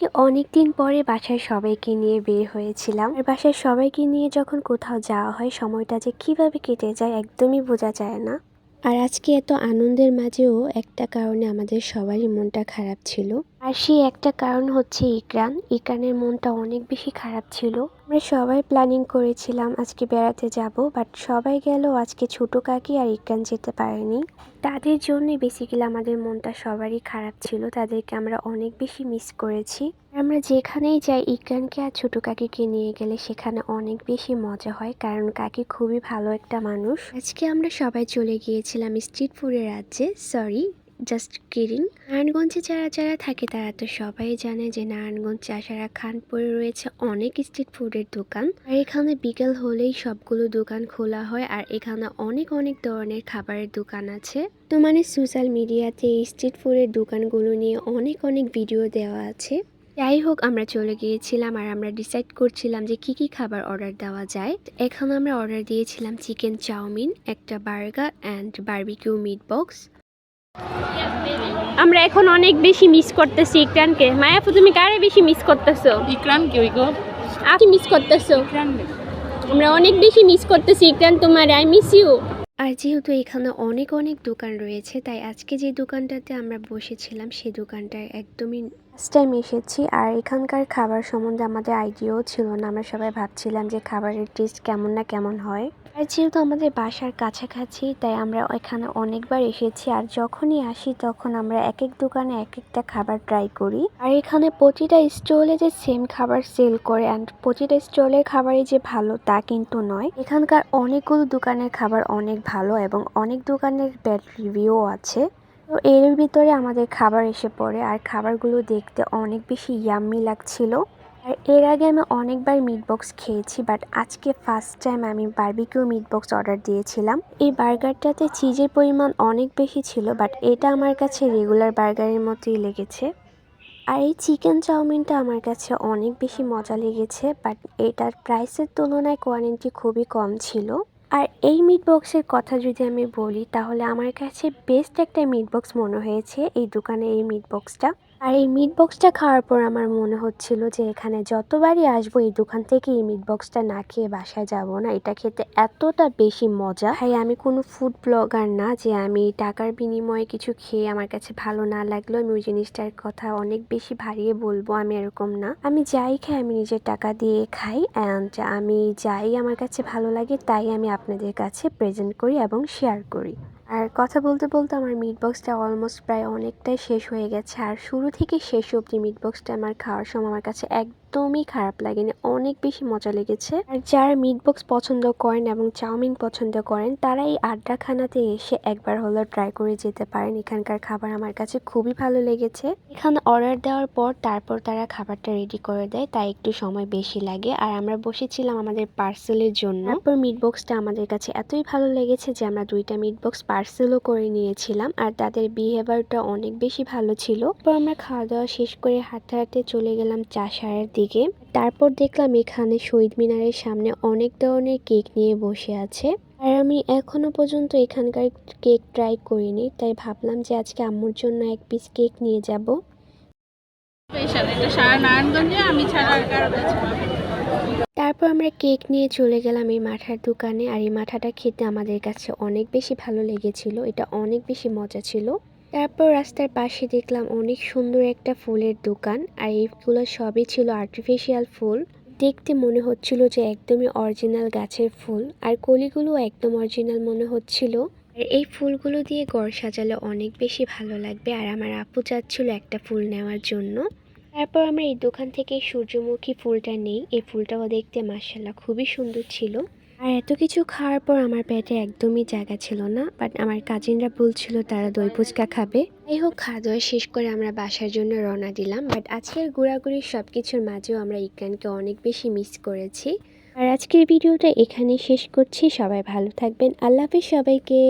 কি অনেকদিন পরে বাসায় সবাইকে নিয়ে বের হয়েছিলাম। আর বাসায় সবাইকে নিয়ে যখন কোথাও যাওয়া হয়, সময়টা যে কীভাবে কেটে যায় একদমই বোঝা যায় না। আর আজকে এত আনন্দের মাঝেও একটা কারণে আমাদের সবারই মনটা খারাপ ছিল। আর সেই একটা কারণ হচ্ছে ইকরান। ইকরানের মনটা অনেক বেশি খারাপ ছিল। আমরা সবাই প্ল্যানিং করেছিলাম আজকে বেড়াতে যাব বাট সবাই গেল আজকে ছোট কাকি আর ইকরান যেতে পারেনি। তাদের জন্যই বেসিক্যালি আমাদের মনটা সবারই খারাপ ছিল। তাদেরকে আমরা অনেক বেশি মিস করেছি। আমরা যেখানেই যাই ইকরানকে আর ছোট কাকিকে নিয়ে গেলে সেখানে অনেক বেশি মজা হয়, কারণ কাকি খুবই ভালো একটা মানুষ। আজকে আমরা সবাই চলে গিয়েছিলাম স্ট্রিট ফুডের রাজ্যে, সরি জাস্ট কিরিং নারায়ণগঞ্জে যারা যারা থাকে, তারা তো সবাই জানে যে নারায়ণগঞ্জ চাষারা খানপুরে রয়েছে অনেক স্ট্রিট ফুডের দোকান। আর এখানে বিকেল হলেই সবগুলো দোকান খোলা হয়, আর এখানে অনেক অনেক ধরনের খাবারের দোকান আছে। তো মানে সোশ্যাল মিডিয়াতে স্ট্রিট ফুডের দোকানগুলো নিয়ে অনেক অনেক ভিডিও দেওয়া আছে। যাই হোক আমরা চলে গিয়েছিলাম আর আমরা ডিসাইড করছিলাম যে কি কি খাবার অর্ডার দেওয়া যায়। এখন আমরা অর্ডার দিয়েছিলাম চিকেন চাউমিন একটা burger and barbecue meat box আমরা এখন অনেক বেশি মিস করতেছি ইকরানকে। মায়াপু তুমি কারে বেশি মিস করতেছো? ইকরান কি গো? আপনি মিস করতেছো? আমরা অনেক বেশি মিস করতেছি ইকরান তোমার আই মিস ইউ আর যেহেতু এখানে অনেক অনেক দোকান রয়েছে তাই আজকে যে দোকানটাতে আমরা বসেছিলাম সেই দোকানটায় একদমই ফার্স্ট টাইম এসেছি। আর এখানকার খাবার সম্বন্ধে আমাদের আইডিয়াও ছিল না। আমরা সবাই ভাবছিলাম যে খাবারের টেস্ট কেমন না কেমন হয়। আর যেহেতু আমাদের বাসার কাছাকাছি, তাই আমরা এখানে অনেকবার এসেছি। আর যখনই আসি, তখন আমরা এক এক দোকানে এক একটা খাবার ট্রাই করি। আর এখানে প্রতিটা স্টলে যে সেম খাবার সেল করে অ্যান্ড প্রতিটা স্টলের খাবারই যে ভালো, তা কিন্তু নয়। এখানকার অনেকগুলো দোকানের খাবার অনেক ভালো এবং অনেক দোকানের ব্যাড রিভিউও আছে। এর ভিতরে আমাদের খাবার এসে পড়ে, আর খাবারগুলো দেখতে অনেক বেশি ইয়াম্মি লাগছিল। আর এর আগে আমি অনেকবার মিট বক্স খেয়েছি বাট আজকে ফার্স্ট টাইম আমি বারবিকিউ মিট বক্স অর্ডার দিয়েছিলাম। এই বার্গারটাতে চিজের পরিমাণ অনেক বেশি ছিল বাট এটা আমার কাছে রেগুলার বার্গারের মতোই লেগেছে। আর এই চিকেন চাউমিনটা আমার কাছে অনেক বেশি মজা লেগেছে বাট এটার প্রাইসের তুলনায় কোয়ালিটি খুবই কম ছিল। আর এই মিট বক্সের কথা যদি আমি বলি, তাহলে আমার কাছে বেস্ট একটা মিট বক্স মনে হয়েছে এই দোকানে এই মিট বক্সটা আর এই মিট বক্সটা খাওয়ার পর আমার মনে হচ্ছিল যে এখানে যতবারই আসব, এই দোকান থেকে এই মিট বক্সটা না খেয়ে বাসায় যাব না। এটা খেতে এতটা বেশি মজা। হ্যাঁ আমি কোনো ফুড ব্লগার না যে আমি টাকার বিনিময়ে কিছু খেয়ে আমার কাছে ভালো না লাগল আমি ওই জিনিসটার কথা অনেক বেশি ভারিয়ে বলব, আমি এরকম না। আমি যাই খাই, আমি নিজের টাকা দিয়ে খাই অ্যান্ড আমি যাই আমার কাছে ভালো লাগে, তাই আমি আপনাদের কাছে প্রেজেন্ট করি এবং শেয়ার করি। আর কথা বলতে বলতে আমার মিট বক্সটা অলমোস্ট প্রায় অনেকটাই শেষ হয়ে গেছে। আর শুরু থেকে শেষ অবধি মিট বক্সটা আমার খাওয়ার সময় আমার কাছে একদমই খারাপ লাগেনি। অনেক বেশি মজা লেগেছে। আর যারা মিট বক্স পছন্দ করেন এবং চাউমিন পছন্দ করেন, তারা এই আড্ডাখানাতে এসে একবার হলেও ট্রাই করে যেতে পারেন। এখানকার খাবার আমার কাছে খুবই ভালো লেগেছে। এখানে অর্ডার দেওয়ার পর তারপর তারা খাবারটা রেডি করে দেয়, তাই একটু সময় বেশি লাগে। আর আমরা বসেছিলাম আমাদের পার্সেলের জন্য। তারপর মিট বক্সটা আমাদের কাছে এতই ভালো লেগেছে যে আমরা দুইটা মিট বক্স পার্সেলও করে নিয়েছিলাম। আর তাদের বিহেভিয়ারটা অনেক বেশি ভালো ছিল। তারপর আমরা খাওয়া দাওয়া শেষ করে হাঁটতে হাঁটতে চলে গেলাম চাষারের দিকে। তারপর দেখলাম এখানে শহীদ মিনারের সামনে অনেক ধরনের কেক নিয়ে বসে আছে। আর আমি এখনও পর্যন্ত এখানকার কেক ট্রাই করিনি তাই ভাবলাম যে আজকে আম্মুর জন্য এক পিস কেক নিয়ে যাব। স্পেশাল এটা সারা নারায়ণগঞ্জে আমি ছাড়া আর কারও কাছে তারপর আমরা কেক নিয়ে চলে গেলাম এই মাঠার দোকানে আর এই মাঠাটা খেতে আমাদের কাছে অনেক বেশি ভালো লেগেছিল এটা অনেক বেশি মজা ছিল। তারপর রাস্তার পাশে দেখলাম অনেক সুন্দর একটা ফুলের দোকান আর এইগুলো সবই ছিল আর্টিফিশিয়াল ফুল। দেখতে মনে হচ্ছিল যে একদমই অরিজিনাল গাছের ফুল আর কলিগুলো একদম অরিজিনাল মনে হচ্ছিল। আর এই ফুলগুলো দিয়ে ঘর সাজালে অনেক বেশি ভালো লাগবে আর আমার আপু চাচ্ছিল একটা ফুল নেওয়ার জন্য। তারপর আমরা এই দোকান থেকে সূর্যমুখী ফুলটা নেই, এই ফুলটাও দেখতে মার্শাল্লাহ খুবই সুন্দর ছিল। আর এত কিছু খাওয়ার পর আমার পেটে একদমই জায়গা ছিল না বাট আমার কাজিনরা বলছিল তারা দই ফুচকা খাবে। এই হোক, খাওয়া দাওয়া শেষ করে আমরা বাসার জন্য রওনা দিলাম বাট আজকের ঘোরাঘুরির সব কিছুর মাঝেও আমরা ইকরানকে অনেক বেশি মিস করেছি। আর আজকের ভিডিওটা এখানে শেষ করছি, সবাই ভালো থাকবেন, আল্লাহ হাফিজ সবাইকে।